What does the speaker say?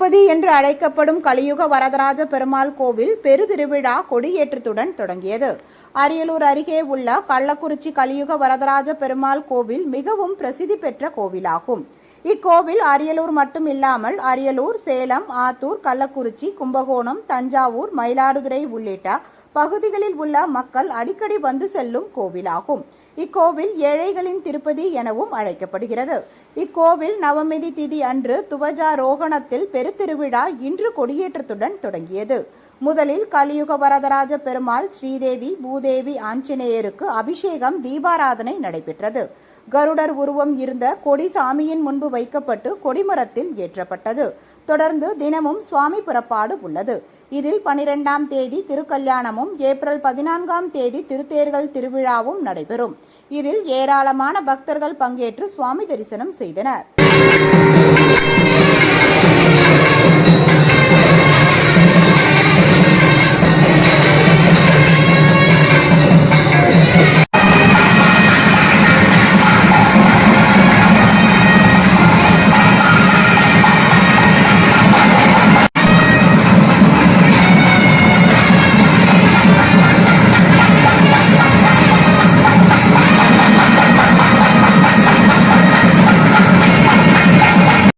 அழைக்கப்படும் கலியுக வரதராஜ பெருமாள் கோவில் பெருதிருவிழா கொடியேற்றத்துடன் தொடங்கியது. அரியலூர் அருகே உள்ள கள்ளக்குறிச்சி கலியுக வரதராஜ பெருமாள் கோவில் மிகவும் பிரசித்தி பெற்ற கோவிலாகும். இக்கோவில் அரியலூர் மட்டும் இல்லாமல் அரியலூர் சேலம் ஆத்தூர் கள்ளக்குறிச்சி கும்பகோணம் தஞ்சாவூர் மயிலாடுதுறை உள்ளிட்ட பகுதிகளில் உள்ள மக்கள் அடிக்கடி வந்து செல்லும் கோவிலாகும். இக்கோவில் ஏழைகளின் திருப்பதி எனவும் அழைக்கப்படுகிறது. இக்கோவில் நவமிதி திதி அன்று துவஜாரோகணத்தில் பெருத்திருவிழா இன்று கொடியேற்றத்துடன் தொடங்கியது. முதலில் கலியுக வரதராஜ பெருமாள் ஸ்ரீதேவி பூதேவி ஆஞ்சநேயருக்கு அபிஷேகம் தீபாராதனை நடைபெற்றது. கருடர் உருவம் இருந்த கொடி சாமியின் முன்பு வைக்கப்பட்டு கொடிமரத்தில் ஏற்றப்பட்டது. தொடர்ந்து தினமும் சுவாமி புறப்பாடு உள்ளது. இதில் பனிரெண்டாம் தேதி திருக்கல்யாணமும் ஏப்ரல் பதினான்காம் தேதி திருத்தேர்கள் திருவிழாவும் நடைபெறும். இதில் ஏராளமான பக்தர்கள் பங்கேற்று சுவாமி தரிசனம் செய்தனர்.